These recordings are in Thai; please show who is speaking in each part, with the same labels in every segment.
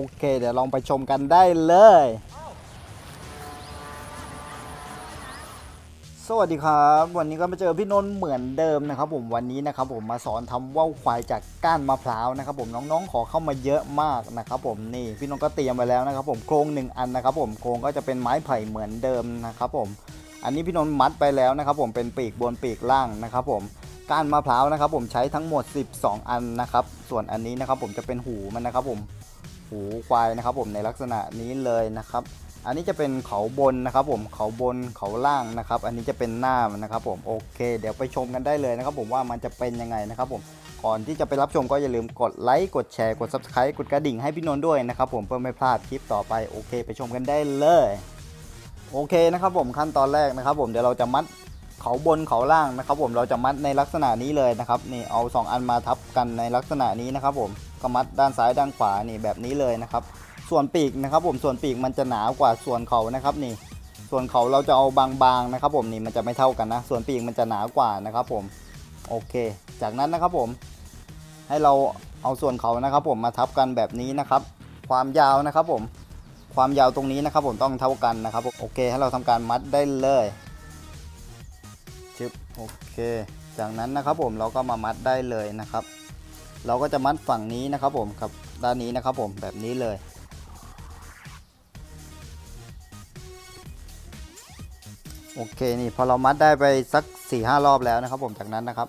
Speaker 1: โอเค เดี๋ยวลองไปชมกันได้เลย สวัสดีครับ วันนี้ก็มาเจอพี่นนท์เหมือนเดิมนะครับ ผมวันนี้นะครับ ผมมาสอนทำว่าวควายจากก้านมะพร้าวนะครับ ผมน้องๆขอเข้ามาเยอะมากนะครับ ผมนี่พี่นนท์ก็เตรียมไว้แล้วนะครับ ผมโครงหนึ่งอันนะครับ ผมโครงก็จะเป็นไม้ไผ่เหมือนเดิมนะครับ ผม อันนี้พี่นนท์มัดไปแล้วนะครับ ผมเป็นปีกบนปีกล่างนะครับ ผมก้านมะพร้าวนะครับ ผมใช้ทั้งหมด 12 อันนะครับ ส่วนอันนี้นะครับ ผมจะเป็นหูมันนะครับ ผม หูควายนะครับผมในลักษณะนี้เลยนะครับ อันนี้จะเป็นเขาบนนะครับผมเขาบนเขาล่างนะครับ อันนี้จะเป็นหน้ามันนะครับผมโอเค เดี๋ยวไปชมกันได้เลยนะครับ ผมว่ามันจะเป็นยังไงนะครับผมก่อนที่จะไปรับชมก็อย่าลืมกดไลค์กดแชร์กด subscribe กดกระดิ่งให้พี่นนท์ด้วยนะครับผมเพื่อไม่พลาดคลิปต่อไปโอเค ไปชมกันได้เลยโอเคนะครับผมขั้นตอนแรกนะครับ ผมเดี๋ยวเราจะมัดเขาบนเขาล่างนะครับ ผมเราจะมัดในลักษณะนี้เลยนะครับนี่เอาสองอันมาทับกันในลักษณะนี้นะครับผม ก็มัดด้านซ้ายด้านขวานี่แบบนี้เลยนะครับ ส่วนปีกนะครับผมส่วนปีกมันจะหนากว่าส่วนเขานะครับนี่ ส่วนเขาเราจะเอาบางๆนะครับผมนี่มันจะไม่เท่ากันนะ ส่วนปีกมันจะหนากว่านะครับผมโอเค จากนั้นนะครับผม ให้เราเอาส่วนเขานะครับ ผมมาทับกันแบบนี้นะครับ ความยาวนะครับผมความยาวตรงนี้นะครับผมต้องเท่ากันนะครับผมโอเค ให้เราทำการมัดได้เลยชึบโอเค จากนั้นนะครับผมเราก็มามัดได้เลยนะครับ เราก็จะมัดฝั่งนี้นะครับผมกับด้านนี้นะครับผมแบบนี้เลยโอเคนี่พอเรามัดได้ไปสัก4ี่ห้ารอบแล้วนะครับผมจากนั้นนะครับ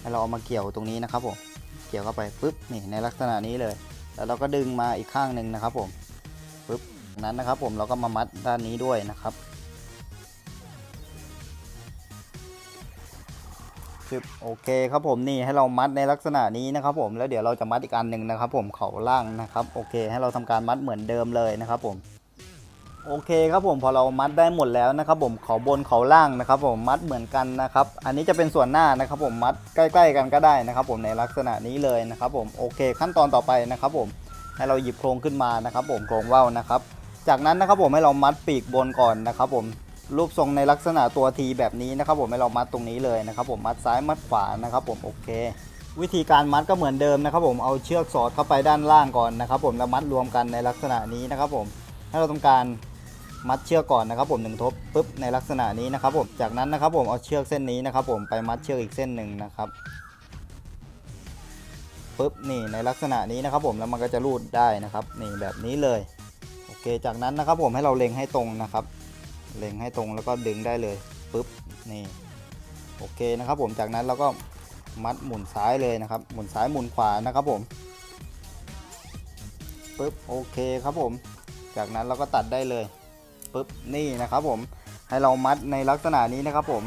Speaker 1: ให้เราเอามาเกี่ยวตรงนี้นะครับผมเกี่ยวเข้าไปปุ๊บนี่ในลักษณะนี้เลย แล้วเราก็ดึงมาอีกข้างหนึ่งนะครับผมปุ๊บนั้นนะครับผมเราก็มามัดด้านนี้ด้วยนะครับ ปึ๊บโอเคครับผมนี่ให้เรามัดในลักษณะนี้นะครับผมแล้วเดี๋ยวเราจะมัดอีกอันหนึ่งนะครับ ผมเขาล่างนะครับโอเค ให้เราทำการมัดเหมือนเดิมเลยนะครับผมโอเคครับผมพอเรามัดได้หมดแล้วนะครับ ผมเขาบนเขาล่างนะครับ ผมมัดเหมือนกันนะครับ อันนี้จะเป็นส่วนหน้านะครับ ผมมัดใกล้ๆกันก็ได้นะครับ ผมในลักษณะนี้เลยนะครับ ผมโอเค ขั้นตอนต่อไปนะครับ ผมให้เราหยิบโครงขึ้นมานะครับ ผมโครงว่าวนะครับ จากนั้นนะครับผมให้เรามัดปีกบนก่อนนะครับ ผม รูปทรงในลักษณะตัวทีแบบนี้นะครับผมให้เรามัดตรงนี้เลยนะครับผมมัดซ้ายมัดขวานะครับผมโอเค วิธีการมัดก็เหมือนเดิมนะครับผมเอาเชือกสอดเข้าไปด้านล่างก่อนนะครับผมแล้วมัดรวมกันในลักษณะนี้นะครับผมให้เราทำการมัดเชือกก่อนนะครับผมหนึ่งทบปุ๊บในลักษณะนี้นะครับผมจากนั้นนะครับผมเอาเชือกเส้นนี้นะครับผมไปมัดเชือกอีกเส้นหนึ่งนะครับปุ๊บนี่ในลักษณะนี้นะครับผมแล้วมันก็จะรูดได้นะครับนี่แบบนี้เลยโอเค จากนั้นนะครับผมให้เราเล็งให้ตรงนะครับ เล็งให้ตรงแล้วก็ดึงได้เลยปุ๊บนี่โอเคนะครับ ผมจากนั้นเราก็มัดหมุนซ้ายเลยนะครับ หมุนซ้ายหมุนขวานะครับผมปุ๊บโอเคครับผม จากนั้นเราก็ตัดได้เลยปุ๊บนี่นะครับผมให้เรามัดในลักษณะนี้นะครับผม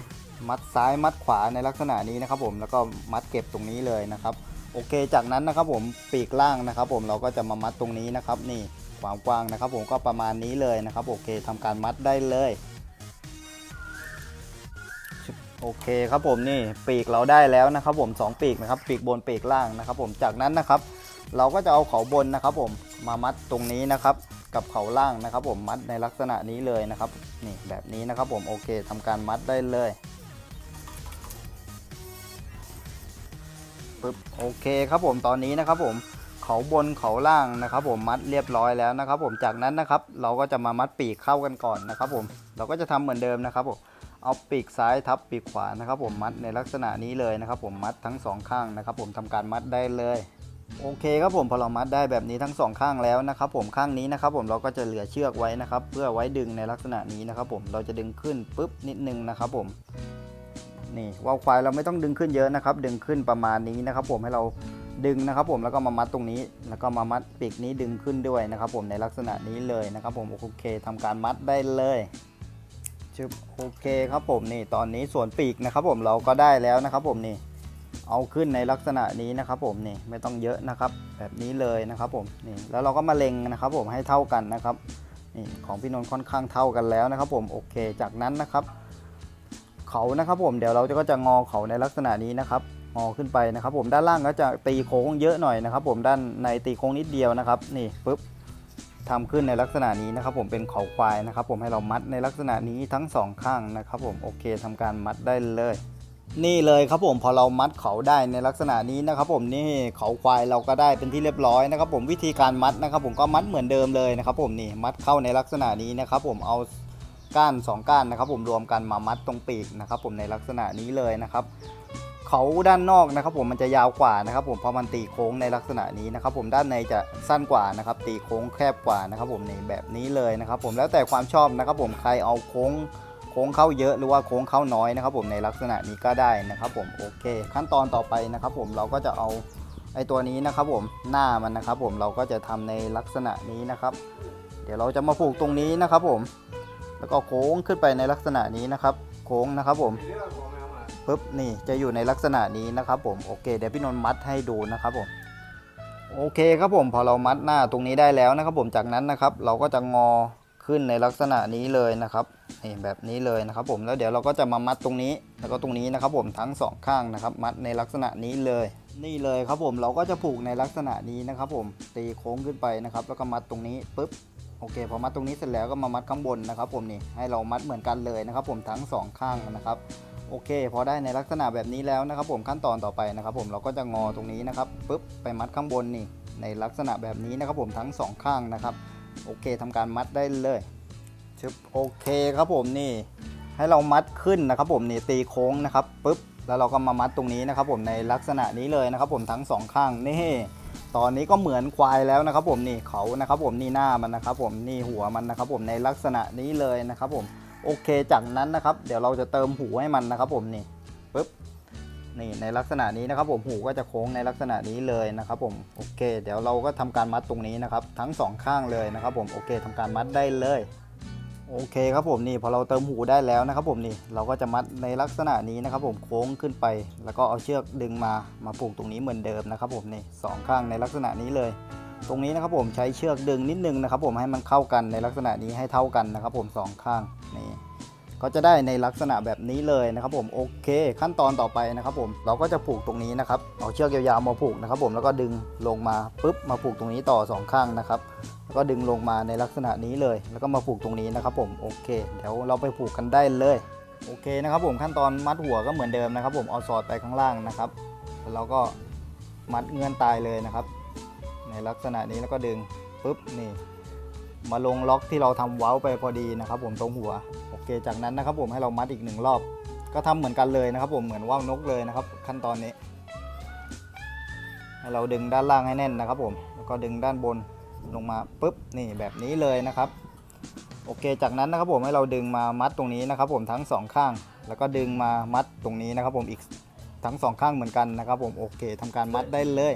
Speaker 1: มัดซ้ายมัดขวาในลักษณะนี้นะครับผมแล้วก็มัดเก็บตรงนี้เลยนะครับ โอเคจากนั้นนะครับผมปีกล่างนะครับ ผมเราก็จะมามัดตรงนี้นะครับนี่ ความกว้างนะครับ ผมก็ประมาณนี้เลยนะครับ โอเคทำการมัดได้เลยโอเคครับผมนี่ปีกเราได้แล้วนะครับ ผมสองปีกนะครับ ปีกบนปีกล่างนะครับ ผมจากนั้นนะครับ เราก็จะเอาเขาบนนะครับ ผมมามัดตรงนี้นะครับ กับเขาล่างนะครับ ผมมัดในลักษณะนี้เลยนะครับ นี่แบบนี้นะครับ ผมโอเคทำการมัดได้เลยปึ๊บโอเคครับผมตอนนี้นะครับ ผม เขาบนเขาล่างนะครับ ผมมัดเรียบร้อยแล้วนะครับ ผมจากนั้นนะครับ เราก็จะมามัดปีกเข้ากันก่อนนะครับ ผมเราก็จะทำเหมือนเดิมนะครับผมเอาปีกซ้ายทับปีกขวานะครับ ผมมัดในลักษณะนี้เลยนะครับ ผมมัดทั้งสองข้างนะครับ ผมทำการมัดได้เลยโอเคครับผมพอเรามัดได้แบบนี้ทั้งสองข้างแล้วนะครับผมข้างนี้นะครับผมเราก็จะเหลือเชือกไว้นะครับ เพื่อไว้ดึงในลักษณะนี้นะครับผมเราจะดึงขึ้นปุ๊บนิดนึงนะครับผมนี่ว่าวควายเราไม่ต้องดึงขึ้นเยอะนะครับ ดึงขึ้นประมาณนี้นะครับ ผมให้เรา ดึงนะครับผมแล้วก็มามัดตรงนี้ แล้วก็มามัดปีกนี้ดึงขึ้นด้วยนะครับ ผมในลักษณะนี้เลยนะครับ ผมโอเคทำการมัดได้เลยชึบโอเคครับผมนี่ตอนนี้ส่วนปีกนะครับ ผมเราก็ได้แล้วนะครับ ผมนี่เอาขึ้นในลักษณะนี้นะครับ ผมนี่ไม่ต้องเยอะนะครับ แบบนี้เลยนะครับ ผมนี่แล้วเราก็มาเล็งนะครับ ผมให้เท่ากันนะครับนี่ของพี่นนท์ค่อนข้างเท่ากันแล้วนะครับ ผมโอเคจากนั้นนะครับ เขานะครับ ผมเดี๋ยวเราจะก็จะงอเขาในลักษณะนี้นะครับ งอขึ้นไปนะครับ ผมด้านล่างก็จะตีโค้งเยอะหน่อยนะครับ ผมด้านในตีโค้งนิดเดียวนะครับนี่ปุ๊บทำขึ้นในลักษณะนี้นะครับ ผมเป็นเขาควายนะครับ ผมให้เรามัดในลักษณะนี้ทั้งสองข้างนะครับ ผมโอเคทำการมัดได้เลยนี่เลยครับผมพอเรามัดเขาได้ในลักษณะนี้นะครับผมนี่เขาควายเราก็ได้เป็นที่เรียบร้อยนะครับ ผมวิธีการมัดนะครับ ผมก็มัดเหมือนเดิมเลยนะครับ ผมนี่มัดเข้าในลักษณะนี้นะครับ ผมเอาก้านสองก้านนะครับ ผมรวมกันมามัดตรงปีกนะครับ ผมในลักษณะนี้เลยนะครับ เขาด้านนอกนะครับผมมันจะยาวกว่านะครับผมเพราะมันตีโค้งในลักษณะนี้นะครับผมด้านในจะสั้นกว่านะครับตีโค้งแคบกว่านะครับผมในแบบนี้เลยนะครับผมแล้วแต่ความชอบนะครับผมใครเอาโค้งโค้งเข้าเยอะหรือว่าโค้งเข้าน้อยนะครับผมในลักษณะนี้ก็ได้นะครับผมโอเค ขั้นตอนต่อไปนะครับผมเราก็จะเอาไอตัวนี้นะครับผมหน้ามันนะครับผมเราก็จะทำในลักษณะนี้นะครับ เดี๋ยวเราจะมาผูกตรงนี้นะครับผมแล้วก็โค้งขึ้นไปในลักษณะนี้นะครับ โค้งนะครับผม ปุ๊บนี่จะอยู่ในลักษณะนี้นะครับผมโอเคเดี๋ยวพี่นนท์มัดให้ดูนะครับผมโอเคครับผมพอเรามัดหน้าตรงนี้ได้แล้วนะครับผมจากนั้นนะครับ เราก็จะงอขึ้นในลักษณะนี้เลยนะครับนี่แบบนี้เลยนะครับผมแล้วเดี๋ยวเราก็จะมามัดตรงนี้แล้วก็ตรงนี้นะครับผมทั้งสองข้างนะครับ มัดในลักษณะนี้เลย นี่เลยครับผมเราก็จะผูกในลักษณะนี้นะครับผมตีโค้งขึ้นไปนะครับ แล้วก็มัดตรงนี้ปุ๊บโอเคพอมัดตรงนี้เสร็จแล้วก็มามัดข้างบนนะครับ ผมนี่ให้เรามัดเหมือนกันเลยนะครับ ผมทั้งสองข้างนะครับ โอเค พอได้ในลักษณะแบบนี้แล้วนะครับ ผมขั้นตอนต่อไปนะครับ ผมเราก็จะงอตรงนี้นะครับปุ๊บไปมัดข้างบนนี่ในลักษณะแบบนี้นะครับ ผมทั้งสองข้างนะครับ โอเคทำการมัดได้เลยชึบโอเคครับผมนี่ ให้เรามัดขึ้นนะครับ ผมนี่ตีโค้งนะครับปุ๊บแล้วเราก็มามัดตรงนี้นะครับ ผมในลักษณะนี้เลยนะครับ ผมทั้งสองข้างนี่ตอนนี้ก็เหมือนควายแล้วนะครับ ผมนี่เขานะครับ ผมนี่หน้ามันนะครับ ผมนี่หัวมันนะครับ ผมในลักษณะนี้เลยนะครับ ผม โอเค จากนั้นนะครับ เดี๋ยวเราจะเติมหูให้มันนะครับ ผมนี่ปึ๊บนี่ในลักษณะนี้นะครับ ผมหูก็จะโค้งในลักษณะนี้เลยนะครับ ผมโอเค เดี๋ยวเราก็ทำการมัดตรงนี้นะครับ ทั้งสองข้างเลยนะครับ ผมโอเคทำการมัดได้เลยโอเคครับผมนี่พอเราเติมหูได้แล้วนะครับ ผมนี่เราก็จะมัดในลักษณะนี้นะครับ ผมโค้งขึ้นไป แล้วก็เอาเชือกดึงมามาผูกตรงนี้เหมือนเดิมนะครับ ผมนี่สองข้างในลักษณะนี้เลย ตรงนี้นะครับผมใช้เชือกดึงนิดนึงนะครับ ผมให้มันเข้ากันในลักษณะนี้ให้เท่ากันนะครับ ผมสองข้างนี่ก็จะได้ในลักษณะแบบนี้เลยนะครับผมโอเค ขั้นตอนต่อไปนะครับผมเราก็จะผูกตรงนี้นะครับเอาเชือกยาวๆมาผูกนะครับผมแล้วก็ดึงลงมาปุ๊บมาผูกตรงนี้ต่อสองข้างนะครับแล้วก็ดึงลงมาในลักษณะนี้เลย แล้วก็มาผูกตรงนี้นะครับผมโอเค เดี๋ยวเราไปผูกกันได้เลยโอเคนะครับผมขั้นตอนมัดหัวก็เหมือนเดิมนะครับ ผมเอาสอดไปข้างล่างนะครับแล้วเราก็มัดเงื่อนตายเลยนะครับ ในลักษณะนี้แล้วก็ดึงปุ๊บนี่ มาลงล็อกที่เราทำเว้าไปพอดีนะครับผมตรงหัวโอเค จากนั้นนะครับผมให้เรามัดอีกหนึ่งรอบ ก็ทำเหมือนกันเลยนะครับผมเหมือนว่าวนกเลยนะครับ ขั้นตอนนี้ ให้เราดึงด้านล่างให้แน่นนะครับผมแล้วก็ดึงด้านบนลงมาปุ๊บนี่แบบนี้เลยนะครับโอเค จากนั้นนะครับผมให้เราดึงมามัดตรงนี้นะครับ ผมทั้งสองข้าง แล้วก็ดึงมามัดตรงนี้นะครับ ผมอีกทั้งสองข้างเหมือนกันนะครับ ผมโอเคทำการมัดได้เลย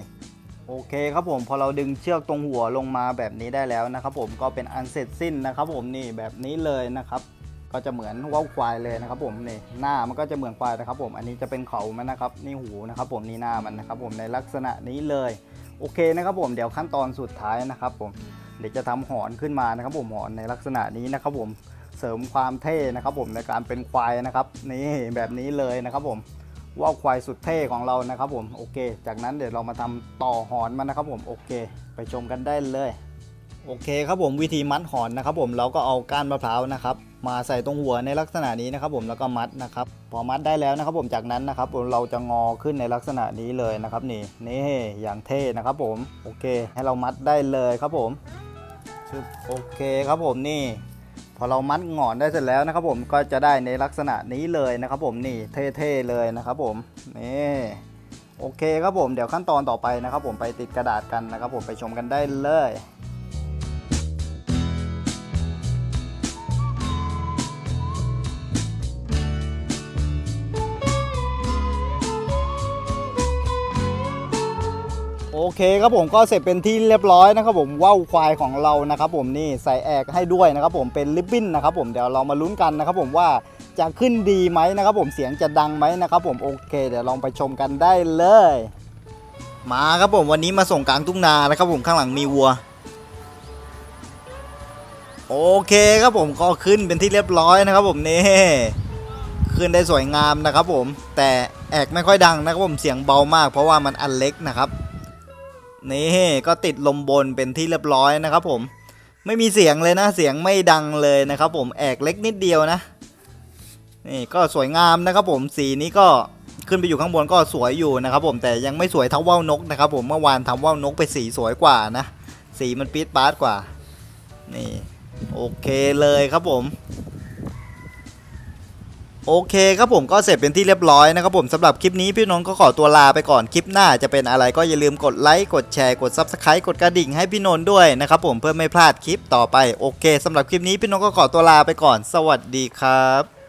Speaker 1: โอเคครับผมพอเราดึงเชือกตรงหัวลงมาแบบนี้ได้แล้วนะครับ ผมก็เป็นอันเสร็จสิ้นนะครับ ผมนี่แบบนี้เลยนะครับ ก็จะเหมือนว่าวควายเลยนะครับ ผมนี่หน้ามันก็จะเหมือนควายนะครับ ผมอันนี้จะเป็นเขามันนะครับนี่หูนะครับ ผมนี่หน้ามันนะครับ ผมในลักษณะนี้เลยโอเคนะครับ ผมเดี๋ยวขั้นตอนสุดท้ายนะครับ ผมเดี๋ยวจะทำหอนขึ้นมานะครับ ผมหอนในลักษณะนี้นะครับ ผมเสริมความเท่นะครับ ผมในการเป็นควายนะครับนี่แบบนี้เลยนะครับ ผม ว่าวควายสุดเท่ของเรานะครับผมโอเค จากนั้นเดี๋ยวเรามาทำต่อหอนมันนะครับผมโอเค ไปชมกันได้เลยโอเคครับผมวิธีมัดหอนนะครับผมเราก็เอาก้านมะพร้าวนะครับมาใส่ตรงหัวในลักษณะนี้นะครับผมแล้วก็มัดนะครับพอมัดได้แล้วนะครับผมจากนั้นนะครับเราจะงอขึ้นในลักษณะนี้เลยนะครับนี่นี่อย่างเท่นะครับผมโอเค ให้เรามัดได้เลยครับผมโอเคครับผมนี่ อเรามัดหงอนได้เสร็จแล้วนะครับผมก็จะได้ในลักษณะนี้เลยนะครับผมนี่เท่ๆเลยนะครับผมนี่โอเคครับผมเดี๋ยวขั้นตอนต่อไปนะครับผมไปติดกระดาษกันนะครับผมไปชมกันได้เลย โอเคครับผมก็เสร็จเป็นที่เรียบร้อยนะครับผมว่าวควายของเรานะครับผมนี่ใส่แอกให้ด้วยนะครับผมเป็นริบบิ้นนะครับผมเดี๋ยวเรามาลุ้นกันนะครับผมว่าจะขึ้นดีไหมนะครับผมเสียงจะดังไหมนะครับผมโอเค เดี๋ยวลองไปชมกันได้เลย มาครับผมวันนี้มาส่งกลางทุ่งนานะครับผมข้างหลังมีวัว โอเคครับผมก็ขึ้นเป็นที่เรียบร้อยนะครับผมนี่ขึ้นได้สวยงามนะครับผมแต่แอกไม่ค่อยดังนะครับผมเสียงเบามาก เพราะว่ามันอันเล็กนะครับ นี่ก็ติดลมบนเป็นที่เรียบร้อยนะครับผมไม่มีเสียงเลยนะเสียงไม่ดังเลยนะครับผมแอกเล็กนิดเดียวนะนี่ก็สวยงามนะครับผมสีนี้ก็ขึ้นไปอยู่ข้างบนก็สวยอยู่นะครับผมแต่ยังไม่สวยเท่าว่าวนกนะครับผมเมื่อวานทำว่าวนกไปสีสวยกว่านะ สีมันปี๊ดปาร์ดกว่านี่โอเคเลยครับผม โอเคครับผมก็เสร็จเป็นที่เรียบร้อยนะครับผมสำหรับคลิปนี้พี่นนท์ก็ขอตัวลาไปก่อนคลิปหน้าจะเป็นอะไรก็อย่าลืมกดไลค์กดแชร์กด Subscribe กดกระดิ่งให้พี่นนท์ด้วยนะครับผมเพื่อไม่พลาดคลิปต่อไปโอเคสำหรับคลิปนี้พี่นนท์ก็ขอตัวลาไปก่อน สวัสดีครับ